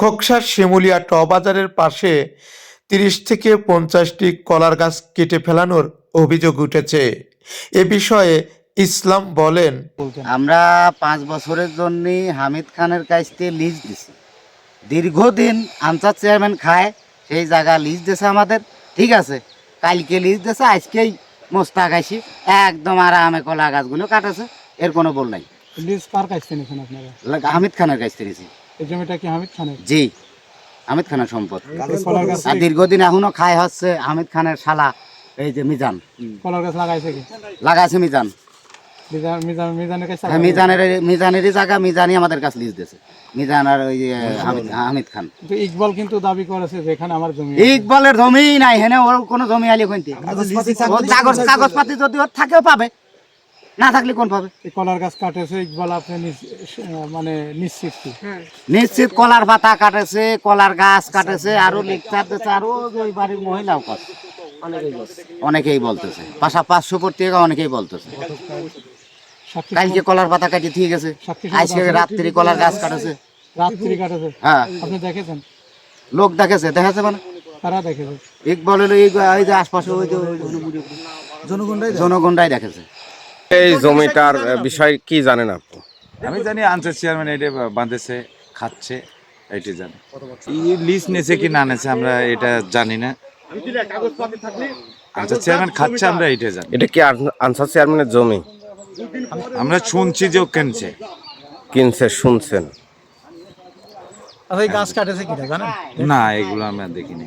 খোকসার শিমুলিয়া ট বাজারের পাশে তিরিশ থেকে পঞ্চাশটি কলার গাছ কেটে ফেলানোর অভিযোগ উঠেছে। এ বিষয়ে ইসলাম বলেন আমরা পাঁচ বছরের জন্য হামিদ খানের কাছ থেকে লিজ দিছি। দীর্ঘদিন আনসার চেয়ারম্যান খায় সেই জায়গা লিজ দিয়েছে আমাদের। ঠিক আছে কালকে লিজ দিয়েছে আজকেই মোস্তাক আইসি একদম আরামে কলা গাছগুলো কাটেছে এর কোনো বল নাই। লিজ কার কাছ থেকে নিয়েছেন আপনারা? হামিদ খানের কাছ থেকে নিয়েছি। এই জমিটা কি হামিদ খানের? জি হামিদ খানের সম্পদ। কলার গাছ আর দীর্ঘদিন এখনও খায় হচ্ছে হামিদ খানের শালা এই যে মিজান। কলার গাছ লাগাইছে কি? লাগাছে মিজান। মিজানের হ্যাঁ, মিজানের মিজানেরই জায়গা মিজানই আমাদের কাছে লিজ দিয়েছে। মিজান আর ওই যে হামিদ খান। কিন্তু ইকবাল কিন্তু দাবি করেছে যে এখানে আমার জমি ইকবালের জমি নাই হেনে ওর কোনো জমি আলি কাগজ কাগজপাতি যদি ওর থাকেও পাবে। না থাকলে কোন পাবে? কলার গাছ কাটেছে ইকবাল আপনি মানে নিশ্চিত কি নিশ্চিত কলার পাতা কাটেছে কলার গাছ কাটেছে আরও লেকচার দিচ্ছে আরও ওই বাড়ির মহিলাও করছে অনেকেই বলতেছে। পাশা অনেকেই বলতেছে। কালকে কলার পাতা কাটি ঠিক আছে। আজকে রাত্রি কলার গাছ কাটেছে। রাত্রি কাটেছে? হ্যাঁ। আপনি দেখেছেন? লোক দেখেছে দেখেছে মানে? কারা দেখেছে। ইকবল হলো এই যে আশপাশে ওই যে জনগণরাই জনগণরাই দেখেছে। এই জমিটার বিষয় কি জানেন আপনি? আমি জানি আনসার চেয়ারম্যান এটা বাঁধেছে খাচ্ছে এটি জানি। ই লিজ নেছে কি না নেছে আমরা এটা জানি না। আনসার চেয়ারম্যান খাচ্ছে আমরা এটা জানি। এটা কি আন- আনসার চেয়ারম্যানের জমি? আমরা শুনছি যে ও কিনছে। কিনছে শুনছেন। আচ্ছা এই গাছ কাটেছে কিনা জানেন? না এগুলো আমরা দেখিনি।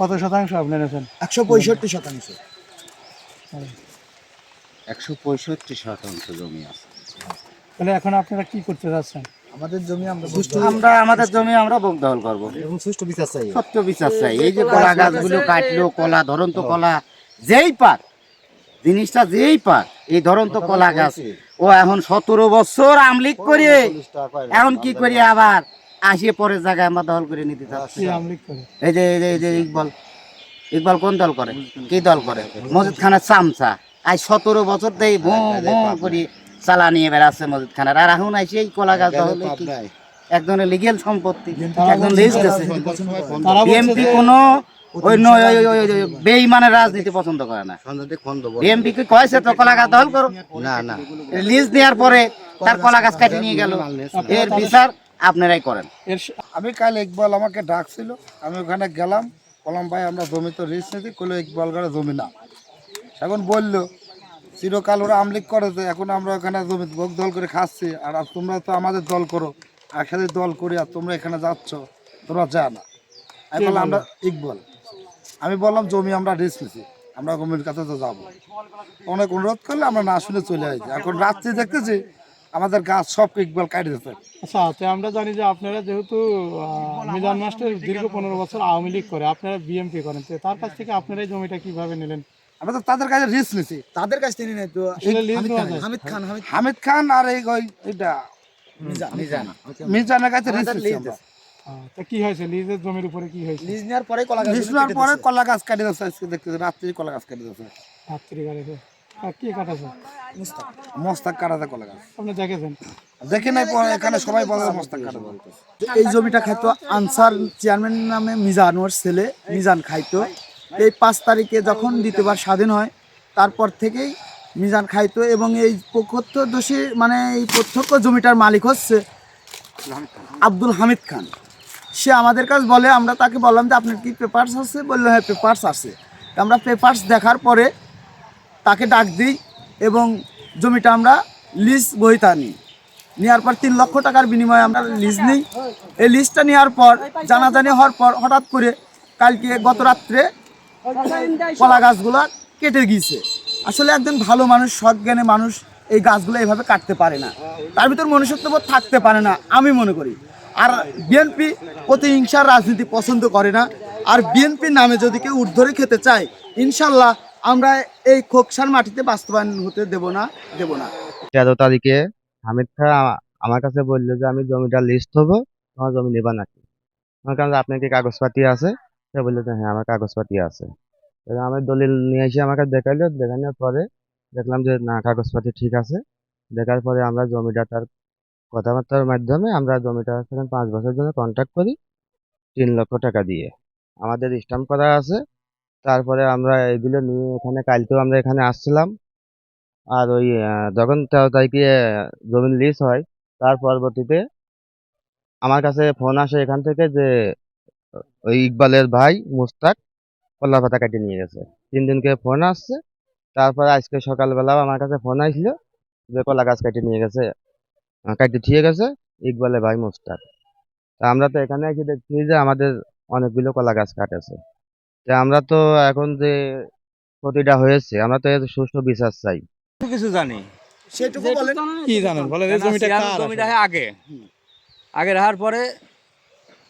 কত শতাংশ আপনি নিয়েছেন একশো পঁয়ষট্টি শতাংশ। একশো পঁয়ষট্টি শতাংশ জমি আছে। তাহলে এখন আপনারা কি করতে যাচ্ছেন? আমাদের জমি আমরা আমরা আমাদের জমি আমরা দখল করব। এবং সুষ্ঠু বিচার চাই। সত্য বিচার চাই। এই যে কলা গাছগুলো কাটলো কলা ধরন্ত কলা যেই পাক জিনিসটা যেই পাক এই ধরন্ত কলা গাছ। ও এখন সতেরো বছর আমলিক করে এখন কি করি আবার? আসিয়ে পরের জায়গায় আমরা দখল করে নিতে চাচ্ছি। এই যে এই যে- এই যে ইকবাল ইকবাল কোন দল করে? কি দল করে? মজিদ খানের চামচা। আজ সতেরো বছর দেই ভো ভো করে চালা নিয়ে বেড়াচ্ছে মজিদ খানের আর এখন আইসি এই কলা গাছ দখল কি? একজনের লিগেল সম্পত্তি একজন লিজ দিয়েছে বিএমপি কোনো ওই বেইমানের রাজনীতি পছন্দ করে না। বিএমপি কি কয়েছে তো কলা গাছ দখল করো? না না। লিজ দেওয়ার পরে তার কলা গাছ কাটি নিয়ে গেল। এর বিচার আপনারাই করেন। এর আমি কাল ইকবাল আমাকে ডাকছিল আমি ওখানে গেলাম বললাম ভাই আমরা জমি তো রিস নিতে করল ইকবাল করে জমি না। এখন বলল চিরকাল ওরা আমলিক করেছে এখন আমরা ওখানে জমি ভোগ দল করে খাচ্ছি আর আর তোমরা তো আমাদের দল করো একসাথে দল করি আর তোমরা এখানে যাচ্ছ তোমরা যা না। আমি বললাম আমরা ইকবাল। আমি বললাম জমি আমরা রিস নিছি আমরা জমির কাছে তো যাব। অনেক অনুরোধ করলে আমরা না শুনে চলে আসি। এখন রাত্রি দেখতেছি আমাদের গাছ সব ইকবাল কাটে দিচ্ছে আচ্ছা তো আমরা জানি যে আপনারা যেহেতু মিজান মাস্টার দীর্ঘ পনেরো বছর আওয়ামী লীগ করে আপনারা বিএমপি করেন তো তার কাছ থেকে আপনারা এই জমিটা কীভাবে নিলেন? আমরা তো তাদের কাছে রিস্ক নিছি। তাদের কাছ থেকে নেই তো। হামিদ খান। হামিদ খান আর এই ওই এটা মিজানের কাছে রিস্ক নিছি তা কি হয়েছে? লিজের জমির উপরে কি হয়েছে? লিজ নেওয়ার পরে কলা গাছ নেওয়ার পরে কলা গাছ কাটি দিচ্ছে আজকে দেখতেছি রাত্রি কলা গাছ কাটি রাত্রি গাড়িতে কি কাটাছে? মস্তাক। কাটাতে কলা গাছ। আপনি দেখেছেন? দেখি নাই এখানে সবাই বলে মস্তাক কাটা এই জমিটা খাইতো আনসার চেয়ারম্যান নামে মিজানোর ছেলে মিজান খাইতো। এই পাঁচ তারিখে যখন দ্বিতীয়বার স্বাধীন হয় তারপর থেকেই মিজান খাইতো এবং এই প্রত্যক্ষদর্শী মানে এই প্রত্যক্ষ জমিটার মালিক হচ্ছে আব্দুল হামিদ খান। সে আমাদের কাছে বলে আমরা তাকে বললাম যে আপনার কি পেপারস আছে? বলল হ্যাঁ পেপারস আছে। আমরা পেপারস দেখার পরে তাকে ডাক দিই এবং জমিটা আমরা লিজ বইতা নিই নেওয়ার পর তিন লক্ষ টাকার বিনিময়ে আমরা লিজ নিই। এই লিজটা নেওয়ার পর, জানাজানি হওয়ার পর হঠাৎ করে কালকে গত রাত্রে কলা গাছগুলো কেটে গিয়েছে। আসলে একজন ভালো মানুষ সৎ জ্ঞানে মানুষ এই গাছগুলো এইভাবে কাটতে পারে না। তার ভিতর মনুষ্যত্ববোধ থাকতে পারে না, আমি মনে করি। আর বিএনপি প্রতিহিংসার রাজনীতি পছন্দ করে না। আর বিএনপির নামে যদি কেউ উর্ধরে খেতে চায়, ইনশাল্লাহ আমরা এই খোকসার মাটিতে বাস্তবায়ন হতে দেব না দেব না। তেরো তারিখে হামিদ খা আমার কাছে বলল যে, আমি জমিটা লিস্ট হব, তোমার জমি নেবা নাকি? আমার কাছে আপনার কি কাগজপাতি আছে? সে বলল যে হ্যাঁ আমার কাগজপাতি আছে। আমি দলিল নিয়ে এসে আমাকে দেখাইলো, দেখানোর পরে দেখলাম যে, না, কাগজপাতি ঠিক আছে। দেখার পরে আমরা জমিটা তার কথাবার্তার মাধ্যমে আমরা জমিটা সেখানে পাঁচ বছরের জন্য কন্ট্রাক্ট করি তিন লক্ষ টাকা দিয়ে। আমাদের স্টাম্প করা আছে তারপরে আমরা এগুলো নিয়ে এখানে কালকেও আমরা এখানে আসছিলাম। আর ওই যখন তেরো তারিখে জমিন লিজ হয় তার পরবর্তীতে আমার কাছে ফোন আসে এখান থেকে যে ওই ইকবালের ভাই মুস্তাক কলা পাতা কাটে নিয়ে গেছে। তিন দিনকে ফোন আসছে তারপরে আজকে সকালবেলাও আমার কাছে ফোন আসছিল যে কলা গাছ কেটে নিয়ে গেছে আহ, কাটে ঠিক গেছে ইকবালের ভাই মুস্তাক। তা আমরা তো এখানে এসে দেখছি যে আমাদের অনেকগুলো কলা গাছ কাটেছে। তা আমরা তো এখন যে ক্ষতিটা হয়েছে আমরা তো এর সুষ্ঠু বিচার চাই। কিছু জানি। সেটুকু বলেন। কি জানেন? বলেন এই জমিটা কার জমিটা আগে? আগে রাখার পরে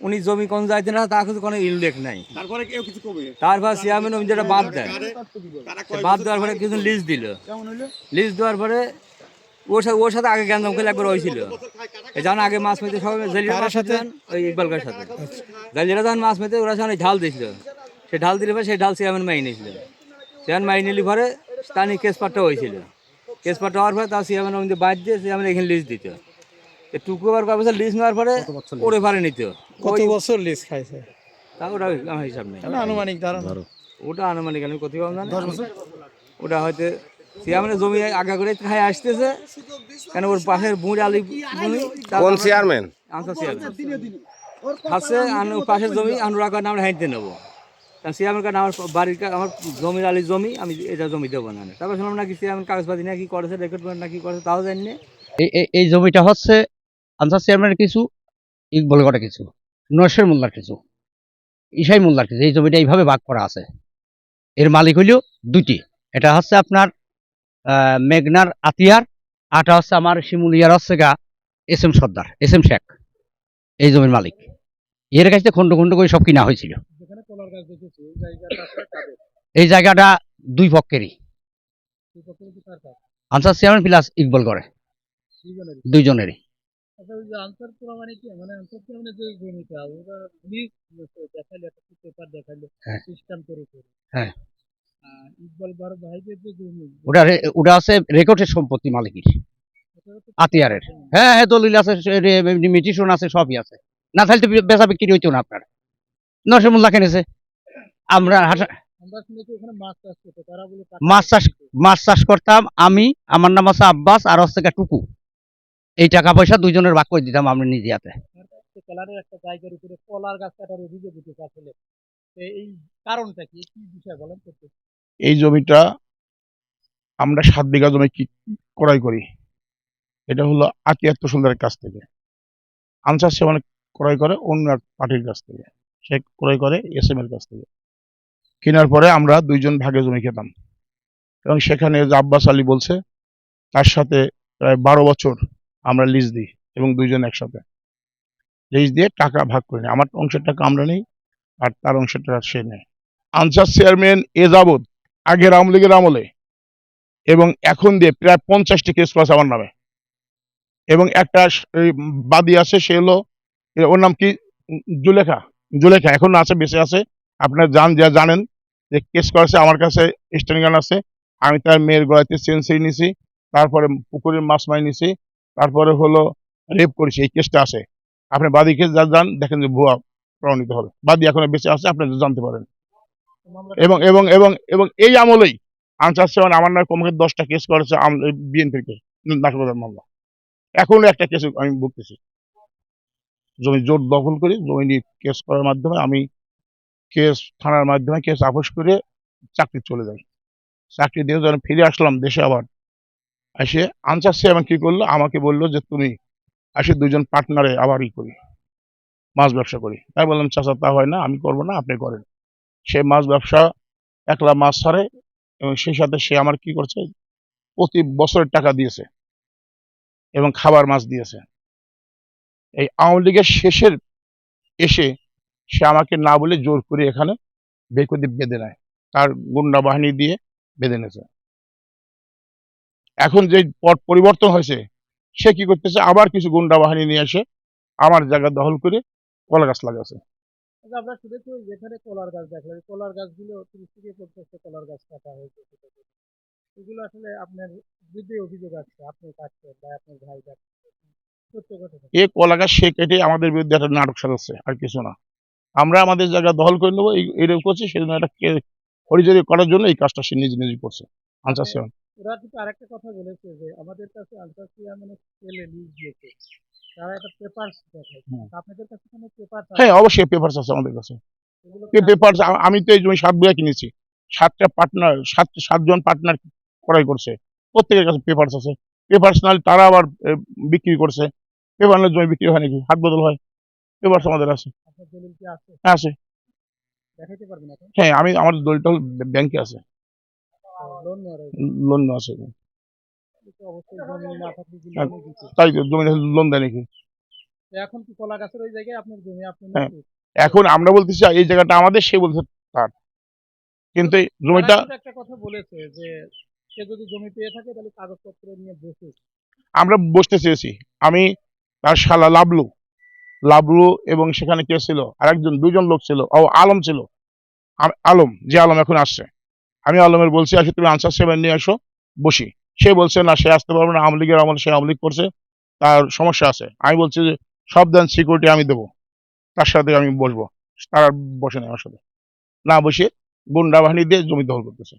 উনি জমি কোন যাইতে না তার কিন্তু কোনো উল্লেখ নাই। তারপরে কেউ কিছু কবে? তারপর সিয়ামের ওই যেটা বাদ দেয় বাদ দেওয়ার পরে কিছু লিজ দিল। লিজ দেওয়ার পরে ওর সাথে ওর সাথে আগে খেলে একবার হয়েছিল। যখন আগে মাছ মেতে সবাই জালিরা সাথে? মেতে ওই ইকবালকার সাথে। জালিরা যখন মাছ মেতে ওরা যখন ঢাল দিয়েছিল সে ঢাল দিলে পরে সেই ঢাল সিয়ামের মাই নিয়েছিল। সিয়ামের মাই নিলি পরে তার নিয়ে কেস পাট্টা হয়েছিল। কেস পাট্টা হওয়ার পরে তার সিয়ামের মধ্যে বাদ দিয়ে সিয়ামের এখানে লিস্ট দিত। এ টুকু কয় বছর লিজ নেওয়ার পরে ওরে পারে নিত। কত বছর লিস্ট খাইছে? তা ওটা আমার হিসাব নেই। আনুমানিক ধারণা। ওটা আনুমানিক আমি কোথাও জানি ওটা হয়তো সিয়ামের জমি আগা করে খাই আসতেছে। কেন ওর পাশের বুড়ি আলি জমি কোন চেয়ারম্যান আনসার চেয়ারম্যান আছে আন- ওর পাশের জমি কারণে আমরা হাইতে নেব। কারণ সিয়ামের কারণে আমার বাড়ির আমার জমির আলি জমি, আমি এটা জমি দেবো না তারপর শুনলাম নাকি সিয়ামের কাগজপাতি না কি করেছে রেকর্ড করে না কি করেছে, তাও জানি এই এই- জমিটা হচ্ছে আনসার চেয়ারম্যানের কিছু ইকবল করা কিছু নরসের মোল্লার কিছু, ইসাই মোল্লার কিছু, এই জমিটা এইভাবে ভাগ করা আছে। এর মালিক হইল দুটি এটা হচ্ছে আপনার মেঘনার আতিয়ার আটা হচ্ছে আমার শিমুলিয়ার হচ্ছে গা, S M Sardar, S M Sheikh, এই জমির মালিক। এর কাছে খন্ড খন্ড করে সব কিনা হয়েছিল। এই জায়গাটা দুই পক্ষেরই? আনসার চেয়ারম্যান প্লাস ইকবল করে। দুইজনেরই। আচ্ছা, মানে হ্যাঁ। হ্যাঁ। ওটা ওটা আছে রেকর্ডের সম্পত্তি মালিকের আতিয়ারের। হ্যাঁ। হ্যাঁ দলিল আছে মিটিশন আছে সবই আছে। না তাহলে তো বেচা বিক্রি হইতো না আপনার। নশো মোল্লা কিনেছে? আমরা মাছ চাষ মাছ চাষ করতাম আমি আমার নাম আছে আব্বাস আর হচ্ছে টুকু। এই টাকা পয়সা দুইজনের ভাগ করে দিতাম আমরা নিজে হাতে। একটা জায়গার উপরে কলার গাছ কাটার অভিযোগ উঠেছে আসলে। এই কারণটা কি কি বিষয় বলেন এই জমিটা আমরা সাত বিঘা জমি কি ক্রয় করি। এটা হলো আতিয়াত্তর সুন্দরের কাছ থেকে। আনসার সে মানে ক্রয় করে অন্য এক পার্টির কাছ থেকে। সে ক্রয় করে এস এম এর কাছ থেকে। কেনার পরে আমরা দুইজন ভাগে জমি খেতাম। এবং সেখানে যে আব্বাস আলী বলছে, তার সাথে প্রায় বারো বছর আমরা লিজ দিই এবং দুইজন একসাথে। লিজ দিয়ে টাকা ভাগ করে নিই। আমার অংশের টাকা আমরা নেই, আর তার অংশের টাকা সে নেয়। আনসার চেয়ারম্যান এ যাবৎ আগের আওয়ামী লীগের আমলে এবং এখন দিয়ে প্রায় পঞ্চাশটি কেস করেছে আমার নামে। এবং একটা বাদী আছে, সে হলো ওর নাম কি? জুলেখা। জুলেখা, এখন আছে, বেঁচে আছে। আপনার জান যা জানেন যে কেস করেছে, আমার কাছে স্ট্যান্ড গান আছে। আমি তার মেয়ের গলাতে সেন্সি নিছি, তারপরে পুকুরের মাছ মারি নিছি, তারপরে হলো রেপ করেছি, এই কেসটা আছে। আপনি বাদী কেস যা যান, দেখেন যে ভুয়া প্রমাণিত হবে। বাদী এখন বেঁচে আছে, আপনি জানতে পারেন। এবং এবং এবং এবং এই আমলেই আনসার সেভেন আমার নামে কমকে দশটা কেস করেছে বিএনপির কেস নাশকতার মামলা। এখনও একটা কেস আমি ভুগতেছি। জমি জোর দখল করি, জমি নিয়ে কেস করার মাধ্যমে আমি কেস থানার মাধ্যমে কেস আপোষ করে চাকরি চলে যায়। চাকরি দিয়ে যখন ফিরে আসলাম দেশে আবার, এসে আনসার সেভেন কি করল? আমাকে বলল যে, তুমি এসে দুজন পার্টনারে আবার ই করি, মাছ ব্যবসা করি। তাই বললাম, চাচা, তা হয় না, আমি করব না, আপনি করেন। সে মাছ ব্যবসা একলা মাছ ছাড়ে এবং সেই সাথে সে আমার কি করছে? প্রতি বছরের টাকা দিয়েছে এবং খাবার মাছ দিয়েছে। এই আওয়ামী লীগের শেষের এসে সে আমাকে না বলে জোর করে এখানে করে বেঁধে নেয়। তার গুন্ডা বাহিনী দিয়ে বেঁধে নিয়েছে। এখন যে পট পরিবর্তন হয়েছে সে কি করতেছে? আবার কিছু গুন্ডা বাহিনী নিয়ে এসে আমার জায়গা দখল করে কলা গাছ লাগাচ্ছে। আচ্ছা আমরা শুনেছি যেখানে কলার গাছ দেখলাম কলার গাছগুলো তিরিশ থেকে পঞ্চাশটা কলার গাছ কাটা হয়েছে। ছোট ছোট। এগুলো আসলে আপনার বিরুদ্ধে অভিযোগ আছে আপনি কাটছেন বা আপনার ভাই কাটছেন। সত্য এ কলা গাছ সে কেটে আমাদের বিরুদ্ধে একটা নাটক সাজাচ্ছে আর কিছু না। আমরা আমাদের জায়গা দখল করে নেব এই এরকম করছি সেজন্য একটা হরিজরি করার জন্য এই কাজটা সে নিজে নিজে করছে। আনসার সেভেন ওরা কিন্তু আরেকটা কথা বলেছে যে আমাদের কাছে আনসার চেয়ারম্যানের ছেলে লিজ দিয়েছে তারা একটা পেপার আপনাদের কাছে কোনো পেপার হ্যাঁ অবশ্যই পেপারস আছে আমাদের কাছে। পেপার আমি তো এই জমি সাত বিঘা কিনেছি। সাতটা পার্টনার সাত সাতজন পার্টনার ক্রয় করছে। প্রত্যেকের কাছে পেপারস আছে। পেপারস নাহলে তারা আবার বিক্রি করছে। পেপার জমি বিক্রি হয় নাকি? হাত বদল হয়। পেপারস আমাদের আছে। আপনার আছে? হ্যাঁ আমি আমার দলটা ব্যাংকে আছে। লোন নেওয়া আছে। হ্যাঁ। তাই তো জমি লোন দেয় নাকি? এখন কি কলা গাছের ওই জায়গায় আপনার জমি আপনি হ্যাঁ। এখন আমরা বলতেছি এই জায়গাটা আমাদের সে বলছে তার। কিন্তু জমিটা একটা কথা বলেছে যে সে যদি জমি পেয়ে থাকে তাহলে কাগজপত্র নিয়ে বসে আমরা বসতে চেয়েছি। আমি তার শালা লাবলু। লাবলু এবং সেখানে কে ছিল? আরেকজন, দুজন লোক ছিল, ও আলম ছিল। আলম, যে আলম এখন আসছে। আমি আলমের বলছি, আসে, তুমি আনসার সেভেন নিয়ে আসো, বসি। সে বলছে, না, সে আসতে পারবে না, আওয়ামী লীগের আমল সে আওয়ামী লীগ করছে, তার সমস্যা আছে। আমি বলছি যে, সব দেন সিকিউরিটি আমি দেবো, তার সাথে আমি বসবো। তারা বসে নেই আমার সাথে। না বসে গুন্ডা বাহিনী দিয়ে জমি দখল করতেছে।